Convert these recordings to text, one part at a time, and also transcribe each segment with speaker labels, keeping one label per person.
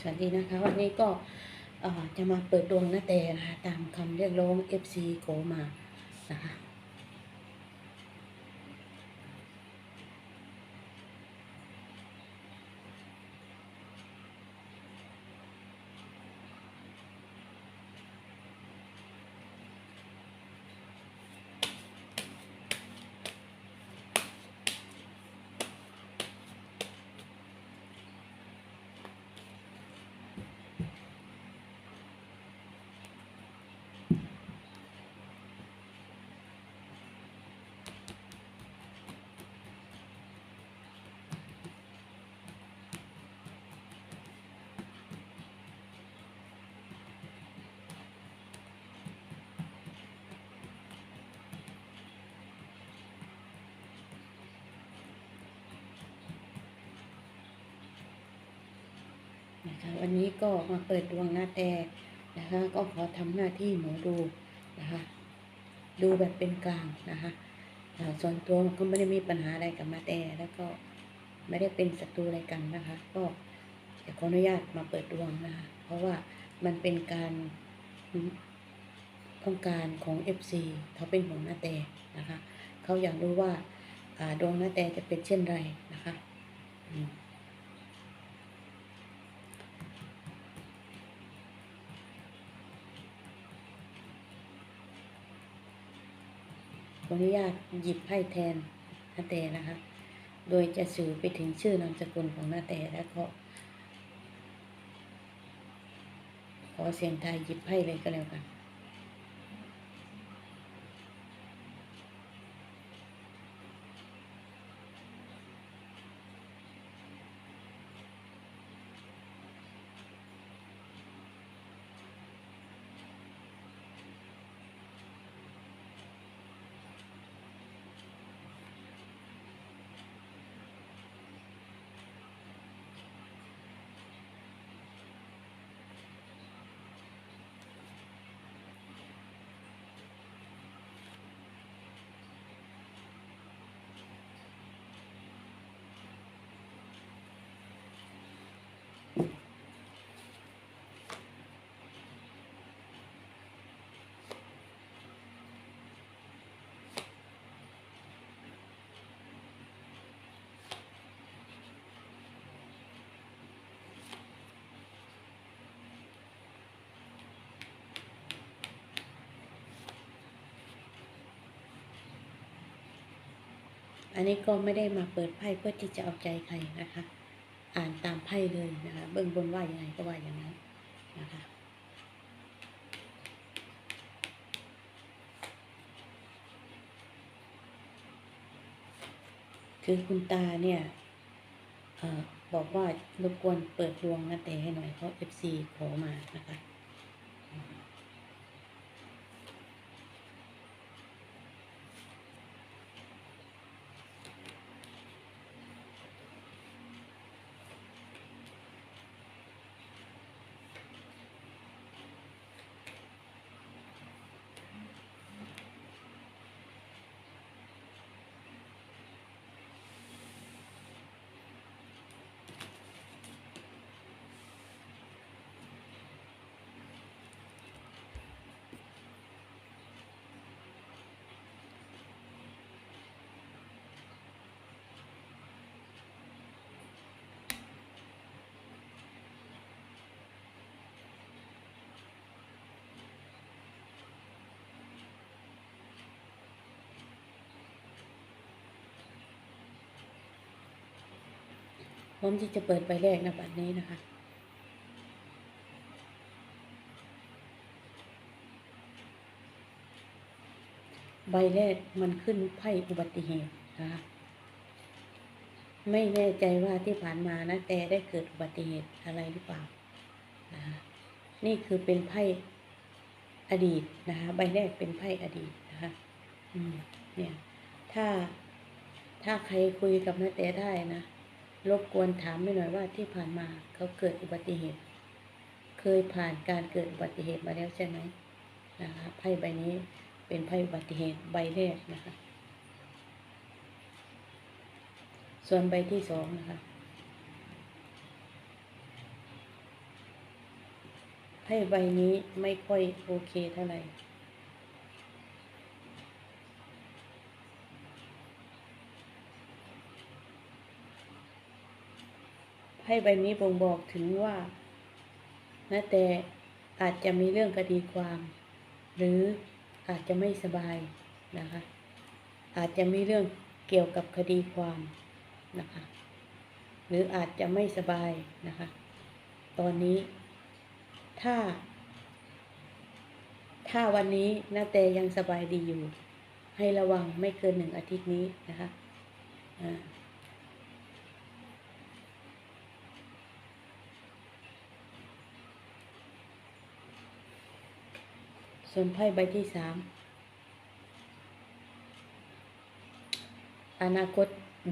Speaker 1: สวัสดีนะคะ วันนี้ก็จะมาเปิดดวงนาแต่นะคะตามคำเรียกร้อง FC โกมานะคะ นะคะวันนี้ก็มาเปิดดวงนาแต่นะคะก็ขอทำหน้าที่หมอดูนะคะดูแบบเป็นกลางนะคะส่วนตัวก็ไม่ได้มีปัญหาอะไรกับนาแต่แล้วก็ไม่ได้เป็นศัตรูอะไรกันนะคะ ก็ขออนุญาตมาเปิดดวงนะคะเพราะว่ามันเป็นการต้องการของ FC เขาเป็นห่วงนาแต่นะคะ เขาอยากรู้ว่าอ่าดวงนาแต่จะเป็นเช่นไรนะคะ ขออนุญาตหยิบไพ่แทนนาแต่นะคะ โดยจะสื่อไปถึงชื่อนามสกุลของนาแต่แล้วก็ขอเสียงไทายหยิบไพ่เลยก็แล้วกัน อันนี้ก็ไม่ได้มาเปิดไพ่เพื่อที่จะเอาใจใครนะคะ อ่านตามไพ่เลยนะคะ เบื้องบนว่าอย่างไรก็ว่าอย่างนั้นนะคะคือคุณตาเนี่ยเออบอกว่ารบกวนเปิดดวงนาแต่ให้หน่อยเพราะ FC ขอมานะคะ พร้อมที่จะเปิดใบแรกนะบัดนี้นะคะ ใบแรกมันขึ้นไพ่อุบัติเหตุนะคะไม่แน่ใจว่าที่ผ่านมานะแต่ได้เกิดอุบัติเหตุอะไรหรือเปล่านะคะนี่คือเป็นไพ่อดีตนะคะใบแรกเป็นไพ่อดีตนะคะอืมเนี่ย ถ้าถ้าใครคุยกับนาแต่ได้นะ รบกวนถามไม่หน่อยว่าที่ผ่านมาเขาเกิดอุบัติเหตุ เคยผ่านการเกิดอุบัติเหตุมาแล้วใช่ไหมนะคะไพ่ใบนี้เป็นไพ่อุบัติเหตุใบแรกนะคะ ส่วนใบที่สองนะคะไพ่ใบนี้ไม่ค่อยโอเคเท่าไหร่ ไพ่ใบนี้บ่งบอกถึงว่านะแต่อาจจะมีเรื่องคดีความ หรืออาจจะไม่สบายนะคะ อาจจะมีเรื่องเกี่ยวกับคดีความนะคะ หรืออาจจะไม่สบายนะคะ ตอนนี้ ถ้า ถ้าวันนี้นาแต่ยังสบายดีอยู่ ให้ระวังไม่เกินหนึ่งอาทิตย์นี้นะคะอ่า ส่วนไพ่ใบที่สามอนาคต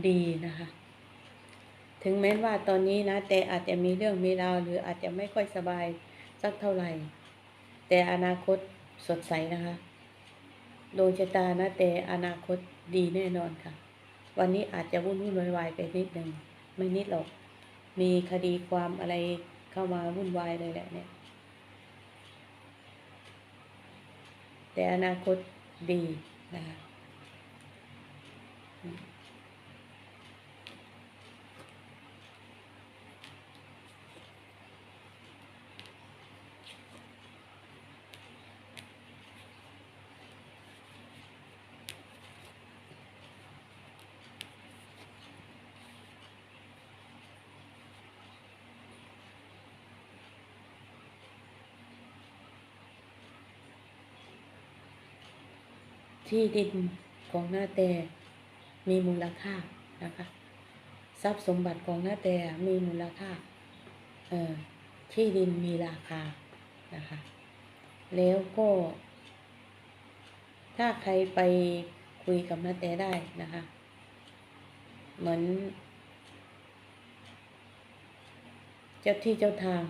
Speaker 1: ดีนะคะ ถึงแม้ว่าตอนนี้นะ แต่อาจจะมีเรื่องมีราวหรืออาจจะไม่ค่อยสบายสักเท่าไหร่ แต่อนาคตสดใสนะคะดวงชะตานะแต่อนาคตดีแน่นอนค่ะ วันนี้อาจจะวุ่นวุ่นวายวายไปนิดหนึ่งไม่นิดหรอก มีคดีความอะไรเข้ามาวุ่นวายเลยแหละเนี่ย แต่อนาคตดีนะคะอืม ที่ดินของหน้าแต่มีมูลค่านะคะ ทรัพย์สมบัติของหน้าแต่มีมูลค่าเอ่อที่ดินมีราคานะคะ แล้วก็ ถ้าใครไปคุยกับนาแต่ได้นะคะ เหมือน เจ้าที่เจ้าทาง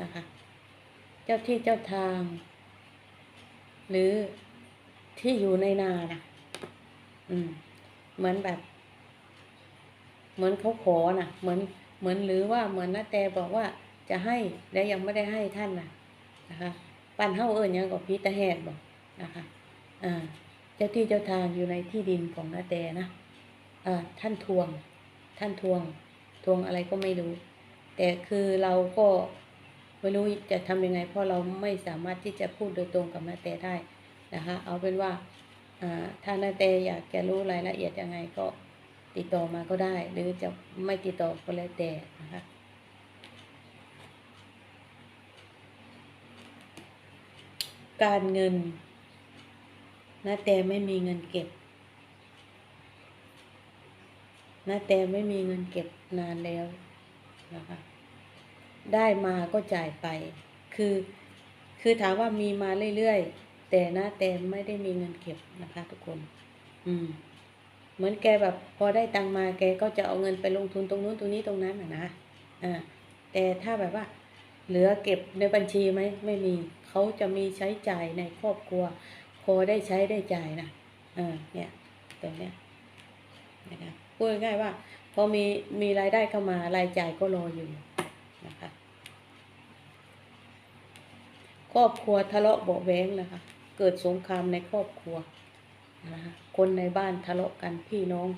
Speaker 1: นะคะ เจ้าที่เจ้าทาง หรือที่อยู่ในนานะอืม เหมือนแบบ เหมือนเขาขอนะ่ะเหมือนเหมือนหรือว่าเหมือนนาแต่บอกว่าจะให้แล้วยังไม่ได้ให้ท่านนะนะคะปันเฮาเอิญยังกับพีตาแหดบอกนะคะอ่าเจ้าที่เจ้าทางอยู่ในที่ดินของนาแต่นะอ่าท่านทวง ท่านทวง ทวงอะไรก็ไม่รู้ แต่คือเราก็ ไม่รู้จะทำยังไง เพราะเราไม่สามารถที่จะพูดโดยตรงกับนาแต่ได้นะคะ เอาเป็นว่าถ้านาแต่อยากจะรู้รายละเอียดยังไงก็ติดต่อมาก็ได้ หรือจะไม่ติดต่อก็แล้วแต่นะคะการเงินนาแต่ไม่มีเงินเก็บนาแต่ไม่มีเงินเก็บนานแล้วนะคะ ได้มาก็จ่ายไป คือ คือถามว่ามีมาเรื่อยๆ แต่นาแต่ไม่ได้มีเงินเก็บนะคะ ทุกคน อืม เหมือนแกแบบพอได้ตังมาแกก็จะเอาเงินไปลงทุนตรงนู้นตรงนี้ตรงนั้นอะนะ อ่า แต่ถ้าแบบว่า เหลือเก็บในบัญชีไหมไม่มี เขาจะมีใช้จ่ายในครอบครัว พอได้ใช้ได้จ่ายนะเออเนี่ยตรงเนี้ยนะคะพูดง่ายว่า พอมีมีรายได้เข้ามารายจ่ายก็รออยู่นะคะ ครอบครัวทะเลาะเบาะแว้งนะคะ เกิดสงครามในครอบครัวนะคะคนในบ้านทะเลาะกันพี่น้อง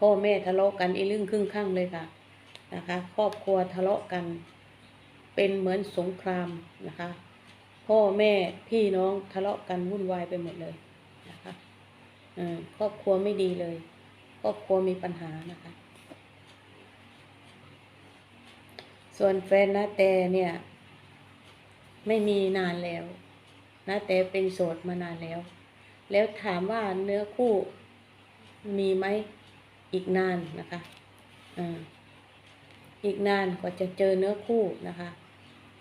Speaker 1: พ่อแม่ทะเลาะกันอีลึ่งครึ่งข้างเลยค่ะนะคะ ครอบครัวทะเลาะกัน เป็นเหมือนสงครามนะคะ พ่อแม่พี่น้องทะเลาะกันวุ่นวายไปหมดเลยนะคะอครอบครัวไม่ดีเลย ครอบครัวมีปัญหานะคะ ส่วนแฟนนาแต่เนี่ย ไม่มีนานแล้วนาแต่เป็นโสดมานานแล้ว แล้วถามว่าเนื้อคู่มีไหมอีกนานนะคะอ่าอีกนานกว่าจะเจอเนื้อคู่นะคะ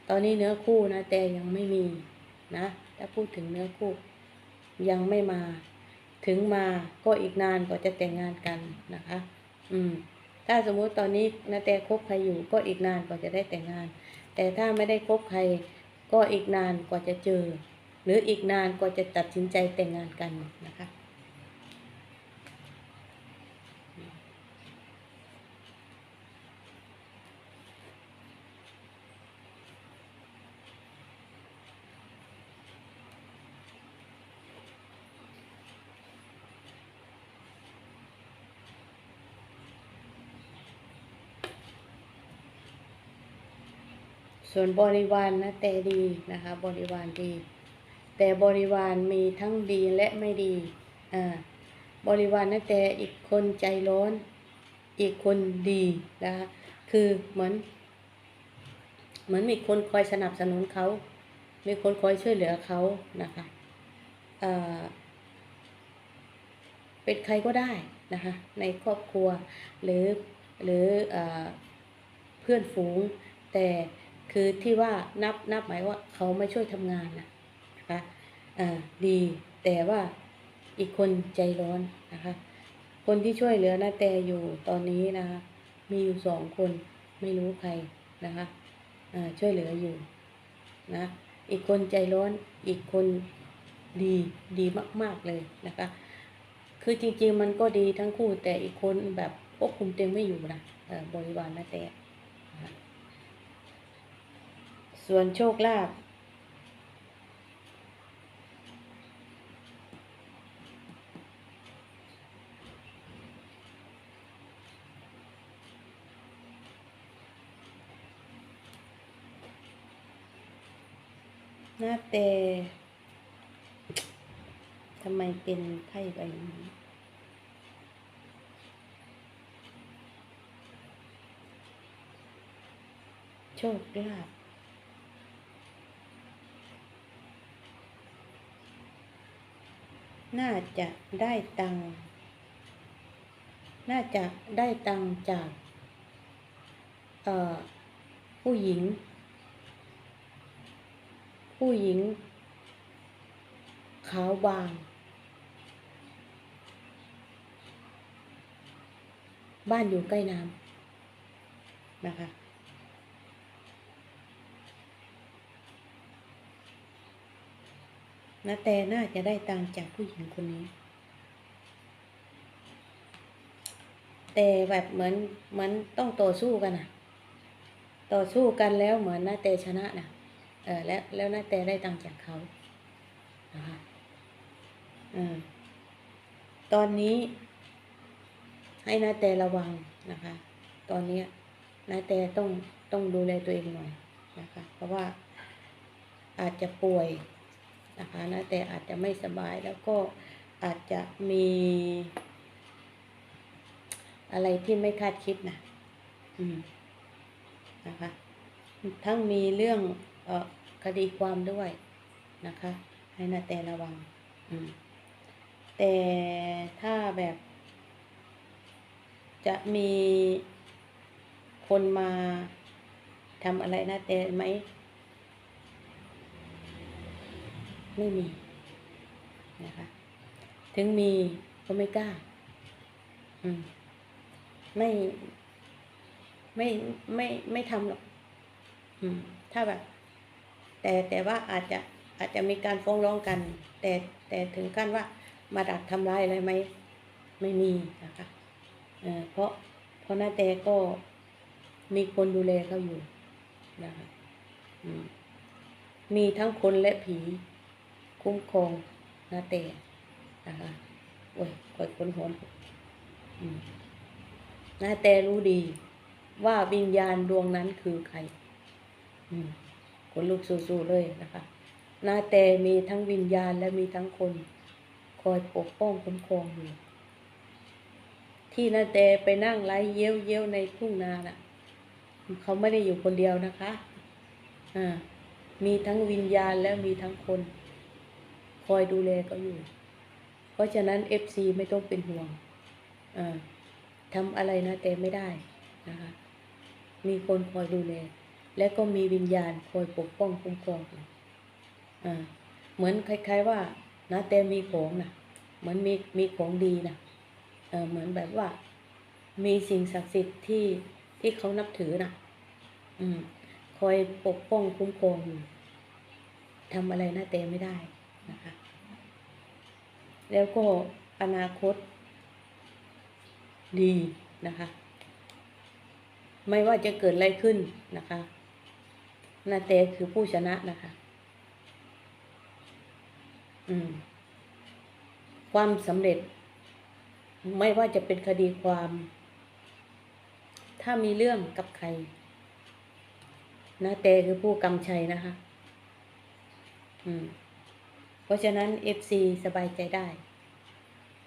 Speaker 1: ตอนนี้เนื้อคู่นะแต่ยังไม่มีนะถ้าพูดถึงเนื้อคู่ยังไม่มา ถึงมาก็อีกนานกว่าจะแต่งงานกันนะคะ อืม ถ้าสมมุติตอนนี้นะแต่คบใครอยู่ก็อีกนานกว่าจะได้แต่งงาน แต่ถ้าไม่ได้คบใคร ก็อีกนานกว่าจะเจอ หรืออีกนานกว่าจะตัดสินใจแต่งงานกันนะคะ ส่วนบริวารนะแต่ดีนะคะ บริวารดี แต่บริวารมีทั้งดีและไม่ดีอ่าบริวารนะแต่อีกคนใจร้อนอีกคนดีนะคะคือเหมือน เหมือนมีคนคอยสนับสนุนเขา มีคนคอยช่วยเหลือเขานะคะเอ่อเป็นใครก็ได้นะคะในครอบครัวหรือหรือเออเพื่อนฝูงแต่ คือที่ว่านับนับหมายว่าเขาไม่ช่วยทำงานนะนะคะอ่าดีแต่ว่าอีกคนใจร้อนนะคะ คนที่ช่วยเหลือนาแต่อยู่ตอนนี้นะคะมีอยู่สองคนไม่รู้ใครนะคะอ่าช่วยเหลืออยู่นะอีกคนใจร้อนอีกคนดีดีมาก ๆเลยนะคะ คือจริงๆมันก็ดีทั้งคู่แต่อีกคนแบบควบคุมตัวเองไม่อยู่นะบริวารนาแต่นะคะ ส่วนโชคลาภนาแต่ทำไมเป็นไพ่ใบนี้โชคลาภ น่าจะได้ตัง น่าจะได้ตังจากเอ่อผู้หญิง ผู้หญิง ขาวบาง บ้านอยู่ใกล้น้ำนะคะ นะแต่น่าจะได้ตังจากผู้หญิงคนนี้ แต่แบบเหมือนเหมือนต้องต่อสู้กันอะต่อสู้กันแล้วเหมือนนาแต่ชนะนะเออแล้วแล้วนาแต่ได้ตังจากเขานะคะอตอนนี้ ให้นาแต่ระวังนะคะ ตอนนี้นาแต่ต้องต้องดูแลตัวเองหน่อยนะคะ เพราะว่าอาจจะป่วย นะคะนะแต่อาจจะไม่สบายแล้วก็อาจจะมี อะไรที่ไม่คาดคิดนะอืมนะคะทั้งมีเรื่องเออคดีความด้วยนะคะ ให้นาแต่ระวัง อืมแต่ถ้าแบบ จะมีคนมาทำอะไรนะแต่ไหม ไม่มีนะคะถึงมีก็ไม่กล้า อืม ไม่ ไม่ไม่ไม่ทำหรอก อืม ถ้าแบบ แต่แต่ว่าอาจจะอาจจะมีการฟ้องร้องกัน แต่แต่ถึงขั้นว่ามาดักทำร้ายอะไรไหมไม่มีนะคะเออเพราะเพราะนาแต่ก็มีคนดูแลเขาอยู่นะคะอืมมีทั้งคนและผี คุ้มครองนาแต่นะคะโอ้ยคอยคนหอนอืมนาแต่รู้ดี ว่าวิญญาณดวงนั้นคือใครคนลุกสู้ๆเลยนะคะ นาแต่มีทั้งวิญญาณและมีทั้งคน คอยปกป้องคุ้มครองอยู่ที่นาแต่ไปนั่งไล่เยี่ยวเยี่ยวในทุ่งนาน่ะ เขาไม่ได้อยู่คนเดียวนะคะ อ่า มีทั้งวิญญาณและมีทั้งคน คอยดูแลเขาอยู่ เพราะฉะนั้นเอฟซีไม่ต้องเป็นห่วงทำอะไรนะแต่ไม่ได้นะคะมีคนคอยดูแล และก็มีวิญญาณคอยปกป้องคุ้มครองอยู่าเหมือนคล้าย ๆว่านะแต่มีของนะเหมือนมีมีของดีนะเออเหมือนแบบว่า มีสิ่งศักดิ์สิทธิ์ที่ที่เขานับถือนะอืมคอยปกป้องคุ้มครองอยู่ทำอะไรนะแต่ไม่ได้นะคะ แล้วก็อนาคตดีนะคะ ไม่ว่าจะเกิดอะไรขึ้นนะคะนาเตคือผู้ชนะนะคะ อืม ความสำเร็จ ไม่ว่าจะเป็นคดีความ ถ้ามีเรื่องกับใครนะเตคือผู้กำชัยนะคะ อืม เพราะฉะนั้น FC สบายใจได้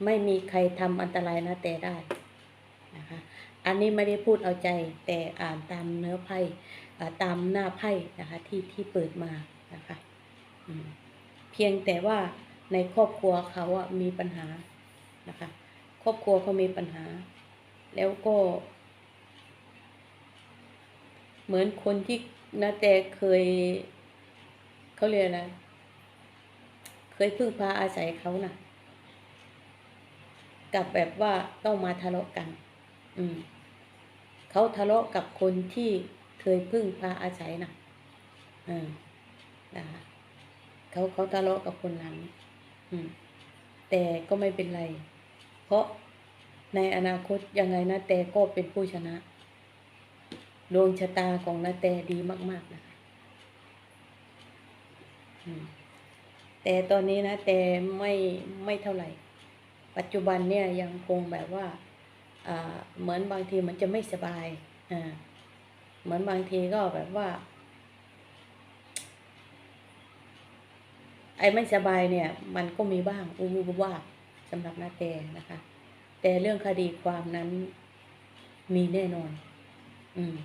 Speaker 1: ไม่มีใครทำอันตรายนะแต่ได้นะคะอันนี้ไม่ได้พูดเอาใจแต่อ่านตามเนื้อไพ่ตามหน้าไพ่นะคะที่ที่เปิดมานะคะเพียงแต่ว่าในครอบครัวเขาอะมีปัญหานะคะครอบครัวเขามีปัญหา แล้วก็ เหมือนคนที่นาแต่เคยเขาเรียกอะไร เคยพึ่งพาอาศัยเขานะ่ะกับแบบว่าต้องมาทะเลาะกัน อืมเขาทะเลาะกับคนที่เคยพึ่งพาอาศัยนะอืมนะคะเขาเขาทะเลาะกับคนนั้น อืม แต่ก็ไม่เป็นไร เพราะในอนาคตยังไงนะแต่ก็เป็นผู้ชนะ ดวงชะตาของนาแต่ดีมาก ๆ นะคะ อืม แต่ตอนนี้นะ แต่ไม่ไม่เท่าไหร่ ปัจจุบันเนี่ยยังคงแบบว่าอ่าเหมือนบางทีมันจะไม่สบายอ่าเหมือนบางทีก็แบบว่า ไอ้ไม่สบายเนี่ย มันก็มีบ้างอูบว่าสำหรับนาแต่นะคะ แต่เรื่องคดีความนั้นมีแน่นอน อืม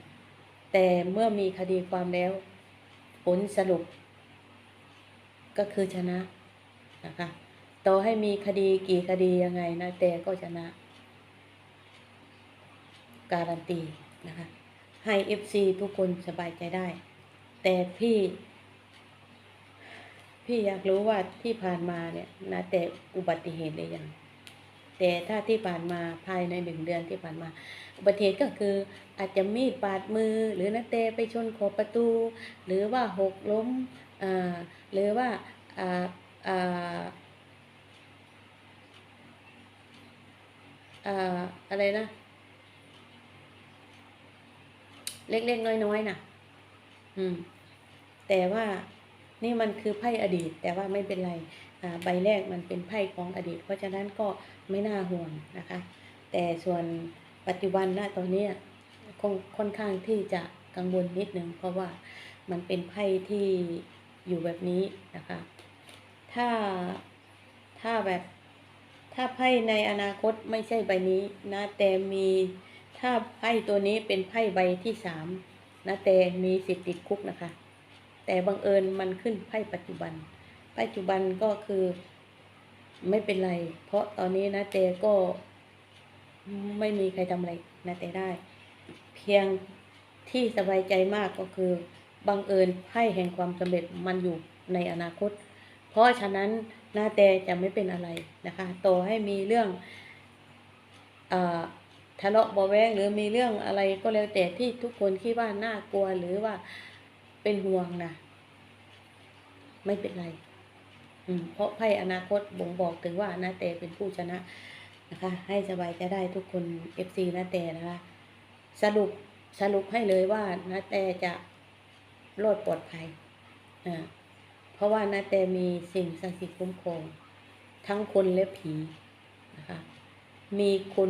Speaker 1: แต่เมื่อมีคดีความแล้ว ผลสรุป ก็คือชนะนะคะต่อให้มีคดีกี่คดียังไงนะแต่ก็ชนะ การันตีนะคะให้เอฟซีทุกคนสบายใจได้ แต่พี่ พี่อยากรู้ว่าที่ผ่านมาเนี่ยนะแต่อุบัติเหตุเลยยังแต่ถ้าที่ผ่านมาภายในหนึ่งเดือนที่ผ่านมา อุบัติเหตุก็คืออาจจะมีดบาดมือ หรือนาเตไปชนขอบประตู หรือว่าหกล้ม หรือว่าอะไรนะ เล็กๆน้อยๆน่ะอืม แต่ว่านี่มันคือไพ่อดีต แต่ว่าไม่เป็นไรใบแรกมันเป็นไพ่ของอดีต เพราะฉะนั้นก็ไม่น่าห่วงนะคะ แต่ส่วนปัจจุบันณตอนนี้คงค่อนข้างที่จะกังวลนิดนึงเพราะว่ามันเป็นไพ่ที่ อยู่แบบนี้นะคะ ถ้าถ้าแบบถ้าไพ่ในอนาคตไม่ใช่ใบนี้นะแต่มีถ้าไพ่ตัวนี้เป็นไพ่ใบที่สามนะแต่มีสิทธิ์ติดคุกนะคะ แต่บังเอิญมันขึ้นไพ่ปัจจุบัน ปัจจุบันก็คือไม่เป็นไร เพราะตอนนี้นะแต่ก็ไม่มีใครทำอะไรนะแต่ได้ เพียงที่สบายใจมากก็คือ บังเอิญไพ่แห่งความสำเร็จมันอยู่ในอนาคต เพราะฉะนั้นนาแต่จะไม่เป็นอะไรนะคะต่อให้มีเรื่องอทะเลาะเบาะแวงหรือมีเรื่องอะไรก็แล้วแต่ที่ทุกคนคิดว่าน่ากลัวหรือว่าเป็นห่วงนะไม่เป็นไร อืมเพราะไพ่อนาคตบ่งบอกถึงว่านาแต่เป็นผู้ชนะนะคะ ให้สบายใจได้ทุกคน FC นาแต่นะคะ สรุปสรุปให้เลยว่านาแต่จะ รอดปลอดภัยอ่าเพราะว่านาแต่มีสิ่งศักดิ์สิทธิ์คุ้มครอง ทั้งคนและผีนะคะมีคน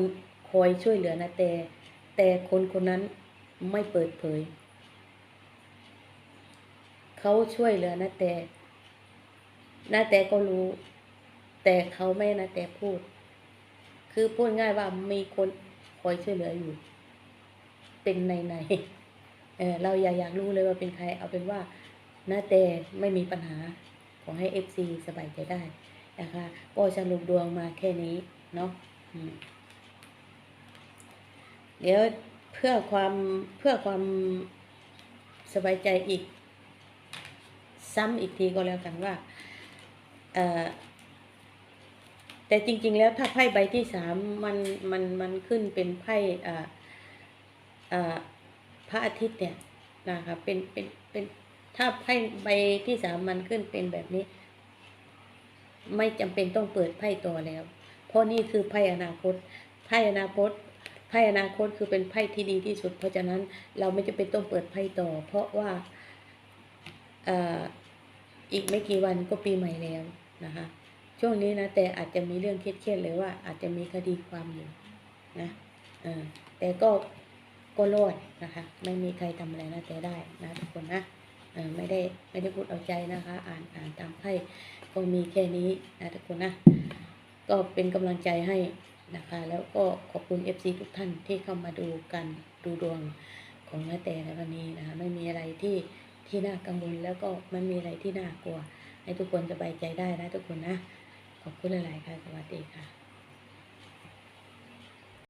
Speaker 1: คอยช่วยเหลือนาแต่ แต่คนคนนั้นไม่เปิดเผย เขาช่วยเหลือนาแต่นาแต่ก็รู้ แต่เขาไม่นาแต่พูด คือพูดง่ายว่ามีคนคอยช่วยเหลืออยู่ เป็นในใน เออเราอย่าอยากรู้เลยว่าเป็นใคร เอาเป็นว่าหน้าแต่ไม่มีปัญหา ขอให้เอฟซีสบายใจได้นะคะก็สรุปดวงมาแค่นี้เนาะเดี๋ยวเพื่อความเพื่อความสบายใจอีก ซ้ำอีกทีก็แล้วกันว่าแต่จริง ๆ แล้วถ้าไพ่ใบที่สามมันมันมันขึ้นเป็นไพ่อ่าอ่า พระอาทิตย์เนี่ยนะคะเป็นเป็นเป็นถ้าไพ่ใบที่สามมันขึ้นเป็นแบบนี้ ไม่จำเป็นต้องเปิดไพ่ต่อแล้ว เพราะนี่คือไพ่อนาคตไพ่อนาคตไพ่อนาคตคือเป็นไพ่ที่ดีที่สุด เพราะฉะนั้นเราไม่จำเป็นต้องเปิดไพ่ต่อ เพราะว่าอ่ออีกไม่กี่วันก็ปีใหม่แล้วนะคะช่วงนี้นะแต่อาจจะมีเรื่องเครียดๆเลยว่าอาจจะมีคดีความอยู่นะแต่ก็ ก็รอดนะคะ ไม่มีใครทำอะไรนะแต่ได้นะทุกคนนะไม่ได้ไม่ได้พูดเอาใจนะคะ อ่านอ่านตามไพ่ก็มีแค่นี้นะทุกคนนะก็เป็นกำลังใจให้นะคะ แล้วก็ขอบคุณ FC ทุกท่านที่เข้ามาดูกันดูดวงของนาแต่ในวันนี้นะคะ ไม่มีอะไรที่ที่น่ากังวลแล้วก็ไม่มีอะไรที่น่ากลัว ให้ทุกคนสบายใจได้นะทุกคนนะ ขอบคุณหลายๆค่ะ สวัสดีค่ะ